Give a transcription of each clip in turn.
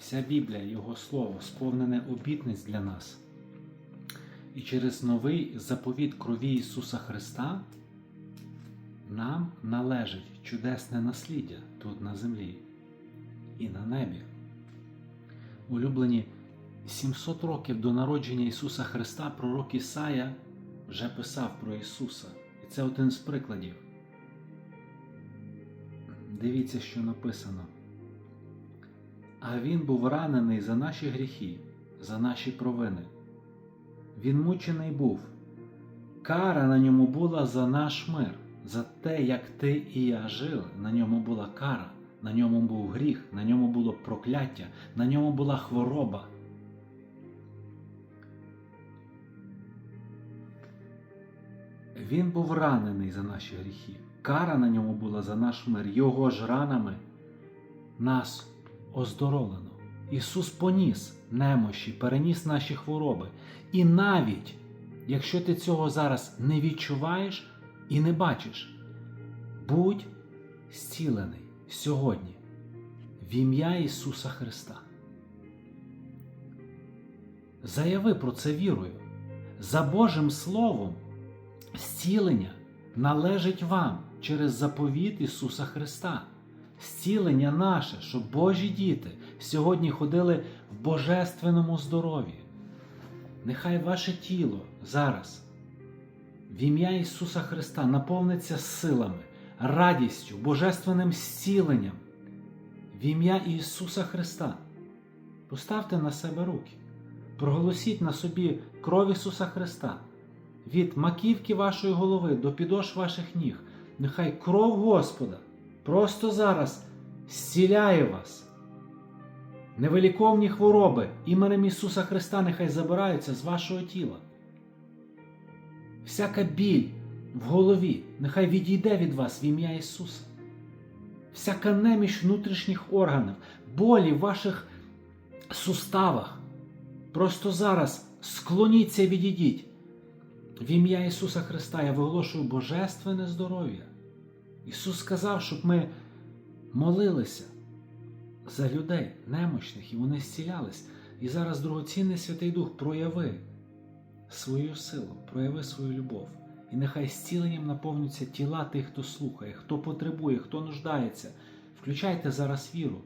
вся Біблія, Його Слово, сповнене обітниць для нас. І через новий заповіт крові Ісуса Христа нам належить чудесне насліддя тут на землі і на небі. Улюблені 700 років до народження Ісуса Христа пророк Ісая вже писав про Ісуса. І це один з прикладів. Дивіться, що написано. А Він був ранений за наші гріхи, за наші провини. Він мучений був. Кара на ньому була за наш мир, за те, як ти і я жили. На ньому була кара, на ньому був гріх, на ньому було прокляття, на ньому була хвороба. Він був ранений за наші гріхи. Кара на ньому була за наш мир. Його ж ранами нас оздоровлено. Ісус поніс немощі, переніс наші хвороби. І навіть якщо ти цього зараз не відчуваєш і не бачиш, будь зцілений сьогодні в ім'я Ісуса Христа. Заяви про це вірою. За Божим Словом, зцілення належить вам через заповіт Ісуса Христа. Зцілення наше, щоб Божі діти сьогодні ходили в божественному здоров'ї. Нехай ваше тіло зараз в ім'я Ісуса Христа наповниться силами, радістю, божественним зціленням. В ім'я Ісуса Христа. Поставте на себе руки, проголосіть на собі кров Ісуса Христа. Від маківки вашої голови до підош ваших ніг. Нехай кров Господа просто зараз зціляє вас. Невеликовні хвороби іменем Ісуса Христа нехай забираються з вашого тіла. Всяка біль в голові нехай відійде від вас в ім'я Ісуса. Всяка неміч внутрішніх органів, болі в ваших суставах. Просто зараз склоніться і відійдіть. В ім'я Ісуса Христа я виголошую божественне здоров'я. Ісус сказав, щоб ми молилися за людей немощних, і вони зцілялись. І зараз, дорогоцінний Святий Дух, прояви свою силу, прояви свою любов. І нехай зціленням наповнюються тіла тих, хто слухає, хто потребує, хто нуждається. Включайте зараз віру,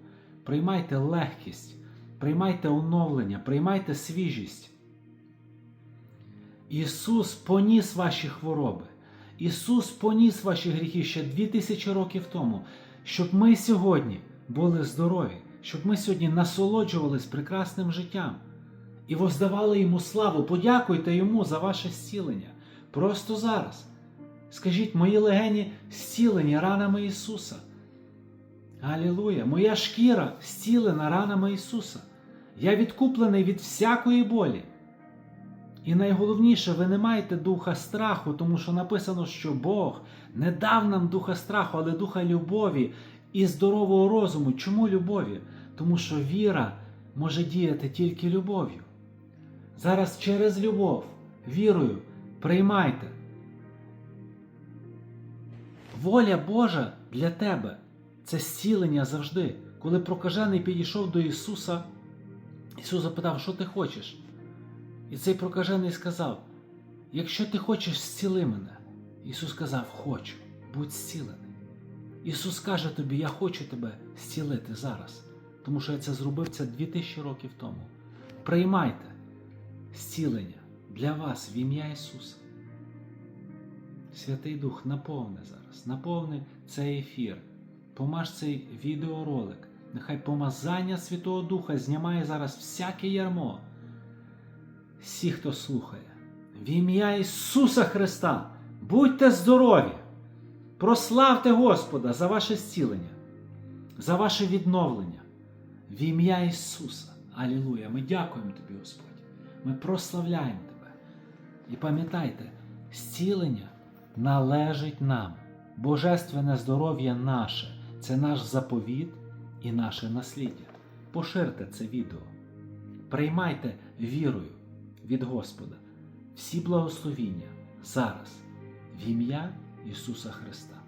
приймайте легкість, приймайте оновлення, приймайте свіжість. Ісус поніс ваші хвороби. Ісус поніс ваші гріхи ще дві тисячі років тому, щоб ми сьогодні були здорові, щоб ми сьогодні насолоджувались прекрасним життям і воздавали Йому славу. Подякуйте Йому за ваше зцілення. Просто зараз. Скажіть, мої легені зцілені ранами Ісуса. Алілуя! Моя шкіра зцілена ранами Ісуса. Я відкуплений від всякої болі. І найголовніше, ви не маєте духа страху, тому що написано, що Бог не дав нам духа страху, але духа любові і здорового розуму. Чому любові? Тому що віра може діяти тільки любов'ю. Зараз через любов, вірою, приймайте. Воля Божа для тебе це зцілення завжди. Коли прокажений підійшов до Ісуса, Ісус запитав, що ти хочеш? І цей прокажений сказав: Якщо ти хочеш, зціли мене. Ісус сказав, хочу, будь зцілений. Ісус каже тобі, я хочу тебе зцілити зараз, тому що я це зробив це 2000 років тому. Приймайте зцілення для вас в ім'я Ісуса. Святий Дух, наповни зараз, наповни цей ефір, помаж цей відеоролик. Нехай помазання Святого Духа знімає зараз всяке ярмо. Всі, хто слухає, в ім'я Ісуса Христа, будьте здорові! Прославте Господа за ваше зцілення, за ваше відновлення. В ім'я Ісуса. Алілуя! Ми дякуємо Тобі, Господь. Ми прославляємо Тебе. І пам'ятайте, зцілення належить нам. Божественне здоров'я наше це наш заповіт і наше насліддя. Поширте це відео. Приймайте вірою від Господа всі благословіння зараз в ім'я Ісуса Христа.